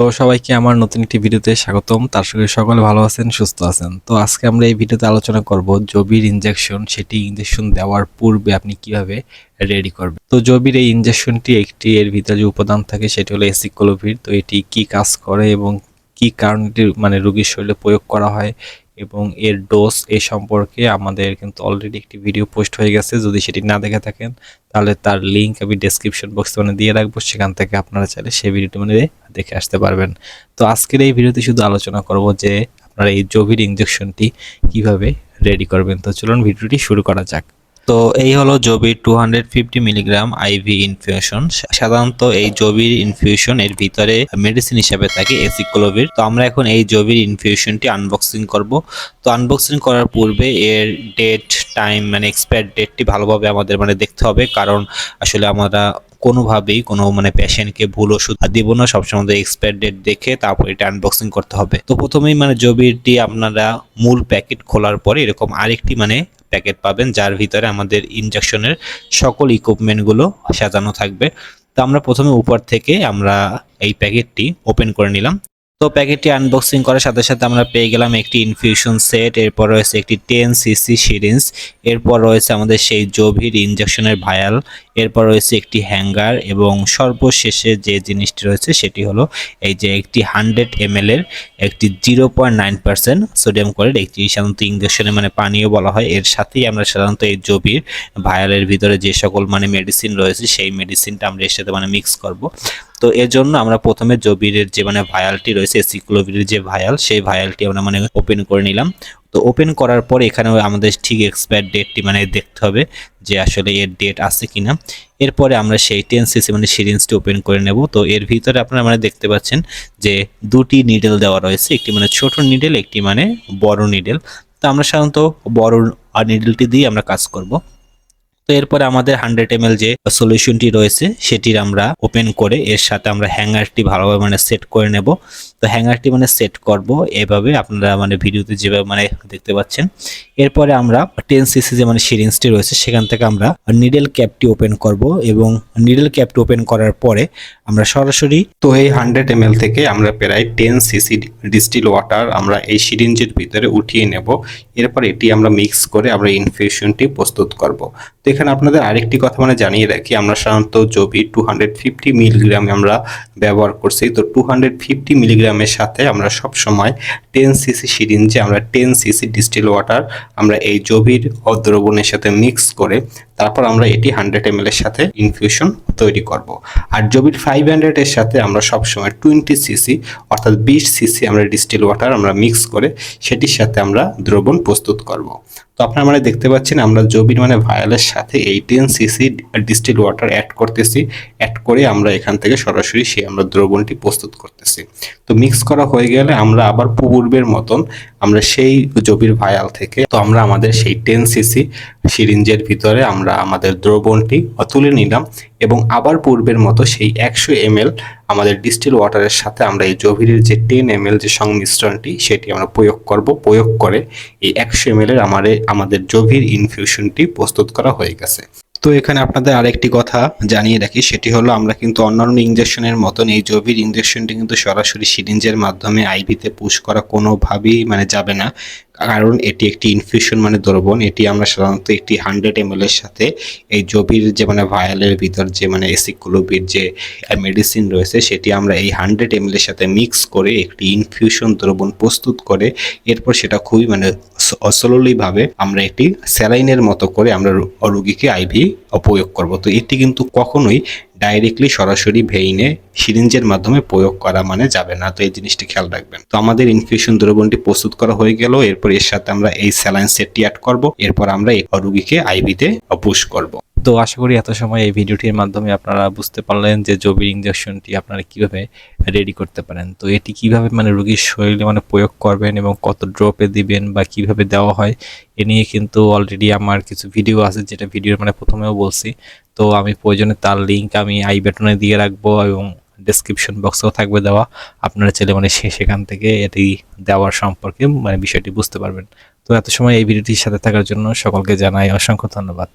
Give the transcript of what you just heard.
তো সবাইকে আমার নতুন একটি ভিডিওতে স্বাগতম। তার সঙ্গে সকলে ভালো আছেন, সুস্থ আছেন। তো আজকে আমরা এই ভিডিওতে আলোচনা করব জবির ইঞ্জেকশন সেটি ইঞ্জেকশন দেওয়ার পূর্বে আপনি কীভাবে রেডি করবেন? তো জবির এই ইঞ্জেকশনটি একটি এর ভিতরে যে উপাদান থাকে, সেটি হলো এসিকোলোভির তো এটি কি কাজ করে এবং কি কারণে মানে রোগীর শরীরে প্রয়োগ করা হয় এবং এর ডোজ এ সম্পর্কে আমাদের কিন্তু অলরেডি একটি ভিডিও পোস্ট হয়ে গেছে। যদি সেটি না দেখে থাকেন, তাহলে তার লিঙ্ক আমি ডেসক্রিপশন বক্সে মানে দিয়ে রাখব। সেখান থেকে আপনারা চাইলে সেই ভিডিওটি মানে দেখে আসতে পারবেন। তো আজকের এই ভিডিওতে শুধু আলোচনা করব যে আপনারা এই জভির ইঞ্জেকশনটি কীভাবে রেডি করবেন। তো চলুন ভিডিওটি শুরু করা যাক। তো এই হলো জবির two hundred fifty milligram IV infusion সাধারণত এই জবির ইনফিউশন এর ভিতরে মেডিসিন হিসাবে থাকে এসিক্লোভির তো আমরা এখন এই জবির ইনফিউশনটি আনবক্সিং করব। তো আনবক্সিং করার পূর্বে এর ডেট টাইম মানে এক্সপায়ার ডেটটি ভালোভাবে আমাদের মানে দেখতে হবে। কারণ আসলে আমরা কোনোভাবেই কোনো মানে পেশেন্টকে ভুল ওষুধ দিব না, সবসময় এক্সপায়ার ডেট দেখে তারপর এটা আনবক্সিং করতে হবে। তো প্রথমেই মানে জবিরটি আপনারা মূল প্যাকেট খোলার পরে এরকম আরেকটি মানে প্যাকেট পাবেন, যার ভিতরে আমাদের ইনজেকশনের সকল ইকুইপমেন্টগুলো সাজানো থাকবে। তো আমরা প্রথমে উপর থেকে আমরা এই প্যাকেটটি ওপেন করে নিলাম। তো প্যাকেটটি আনবক্সিং করার সাথে সাথে আমরা পেয়ে গেলাম একটি ইনফিউশন সেট এরপর রয়েছে একটি টেন সিসি সিরিঞ্জ এরপর রয়েছে আমাদের সেই জভির ইনজেকশনের ভায়াল এরপর রয়েছে একটি হ্যাঙ্গার এবং সর্বশেষে যে জিনিসটি রয়েছে সেটি হলো এই যে একটি হান্ড্রেড এম এর একটি zero point nine percent sodium chloride, একটি সাধারণত ইঞ্জেকশনে মানে পানীয় বলা হয়। এর সাথেই আমরা সাধারণত এই জবির ভায়ালের ভিতরে যে সকল মানে মেডিসিন রয়েছে সেই মেডিসিনটা আমরা এর সাথে মানে মিক্স করব। তো এর জন্য আমরা প্রথমে জবিরের যে মানে ভায়ালটি রয়েছে সিক্লোভিরের যে ভায়াল সেই ভায়ালটি আমরা মানে ওপেন করে নিলাম। তো ওপেন করার পর এখানে আমাদের ঠিক এক্সপায়ার ডেটটি মানে দেখতে হবে যে আসলে এর ডেট আছে কিনা। এরপরে আমরা সেই টেন সিসি মানে সিরিঞ্জটি ওপেন করে নেব। তো এর ভিতরে আপনারা মানে দেখতে পাচ্ছেন যে দুটি নিডেল দেওয়া রয়েছে, একটি মানে ছোট নিডেল একটি মানে বড় নিডেল তো আমরা সাধারণত বড় আর নিডেলটি দিয়ে আমরা কাজ করব। তো এরপরে আমাদের হান্ড্রেড এম যে সলিউশনটি রয়েছে, সেটির আমরা ওপেন করে এর সাথে আমরা হ্যাঙ্গারটি ভালোভাবে মানে সেট করে নেব। তো হ্যাঙ্গারটি মানে সেট করব। এভাবে আপনারা মানে ভিডিওতে যেভাবে মানে দেখতে পাচ্ছেন। এরপরে আমরা টেন সিসি যে মানে সিরিঞ্জটি রয়েছে, সেখান থেকে আমরা নিডেল ক্যাপটি ওপেন করব এবং নিডেল ক্যাপটি ওপেন করার পরে আমরা সরাসরি তো এই হান্ড্রেড এম থেকে আমরা প্রায় টেন সিসি ডিস্টিল ওয়াটার আমরা এই সিরিঞ্জের ভিতরে উঠিয়ে নেব। এরপর এটি আমরা মিক্স করে আমরা ইনফিউশনটি প্রস্তুত করব। তো এখানে আপনাদের আরেকটি কথা মানে জানিয়ে রাখি, আমরা সাধারণত জবি টু হান্ড্রেড ফিফটি মিলিগ্রাম আমরা ব্যবহার করছি, তো টু হান্ড্রেড ফিফটি মিলিগ্রামের সাথে আমরা সব সময় টেন সিসি সিরিঞ্জে আমরা টেন সিসি ডিস্টিল ওয়াটার আমরা এই জবির দ্রবণের সাথে মিক্স করে তারপর আমরা এটি হান্ড্রেড এম এর সাথে ইনফিউশন তৈরি করব। আর জবির ফাইভ হান্ড্রেডের সাথে আমরা সবসময় টোয়েন্টি সিসি অর্থাৎ বিশ সিসি আমরা ডিস্টিল ওয়াটার আমরা মিক্স করে সেটির সাথে আমরা দ্রবণ প্রস্তুত করব। তো আপনারা মানে দেখতে পাচ্ছেন আমরা জবির মানে ভায়ালের সাথে এই ten CC distil water add করতেছি। অ্যাড করে আমরা এখান থেকে সরাসরি সেই আমরা দ্রবণটি প্রস্তুত করতেছি। তো মিক্স করা হয়ে গেলে আমরা আবার পূর্বের মতন আমরা সেই জবির ভায়াল থেকে তো আমরা আমাদের সেই টেন সিসি সিরিঞ্জের ভিতরে আমরা আমাদের দ্রবণটি তুলে নিলাম এবং আবার পূর্বের মতো সেই একশো এম আমাদের ডিস্টিল ওয়াটারের সাথে আমরা এই জভিরের যে টেন এম যে সংমিশ্রণটি, সেটি আমরা প্রয়োগ করব। প্রয়োগ করে এই একশো এম এর আমাদের আমাদের জভির ইনফিউশনটি প্রস্তুত করা হয়ে গেছে। তো এখানে আপনাদের আরেকটি কথা জানিয়ে রাখি, সেটি হলো আমরা কিন্তু অন্যান্য ইঞ্জেকশনের মতন এই জভির ইঞ্জেকশনটি কিন্তু সরাসরি সিরিঞ্জের মাধ্যমে আইভিতে পুশ করা কোনোভাবেই মানে যাবে না। কারণ এটি একটি ইনফিউশন মানে দ্রবণ, এটি আমরা সাধারণত একটি হান্ড্রেড এম এর সাথে এই জবির যে মানে ভায়ালের ভিতর যে মানে এসিকুলোবির যে মেডিসিন রয়েছে, সেটি আমরা এই হান্ড্রেড এম এর সাথে মিক্স করে একটি ইনফিউশন দ্রবণ প্রস্তুত করে, এরপর সেটা খুবই মানে অসললিভাবে আমরা একটি স্যালাইনের মতো করে আমরা রোগীকে আইভি প্রয়োগ করব। তো এটি কিন্তু কখনোই ডাইরেক্টলি সরাসরি ভেইনে সিরিঞ্জের মাধ্যমে প্রয়োগ করা মানে যাবে না। তো এই জিনিসটি খেয়াল রাখবেন। তো আমাদের ইনফিউশন দ্রবণটি প্রস্তুত করা হয়ে গেল। এরপর এর সাথে আমরা এই স্যালাইন সেটটি অ্যাড করব। এরপর আমরা এই রোগীকে আইভিতে পুশ করব। তো আশা করি এত সময় এই ভিডিওটির মাধ্যমে আপনারা বুঝতে পারলেন যে জবির ইঞ্জেকশনটি আপনারা কীভাবে রেডি করতে পারেন। তো এটি কীভাবে মানে রোগীর শরীরে মানে প্রয়োগ করবেন এবং কত ড্রপে দিবেন বা কীভাবে দেওয়া হয়, এ নিয়ে কিন্তু অলরেডি আমার কিছু ভিডিও আছে যেটা ভিডিওর মানে প্রথমেও বলছি। তো আমি প্রয়োজনে তার লিঙ্ক আমি আই বেটনে দিয়ে রাখব এবং ডেসক্রিপশন বক্সেও থাকবে দেওয়া। আপনারা চাইলে মানে সেখান থেকে এটি দেওয়ার সম্পর্কে মানে বিষয়টি বুঝতে পারবেন। তো এত সময় এই ভিডিওটির সাথে থাকার জন্য সকলকে জানাই অসংখ্য ধন্যবাদ।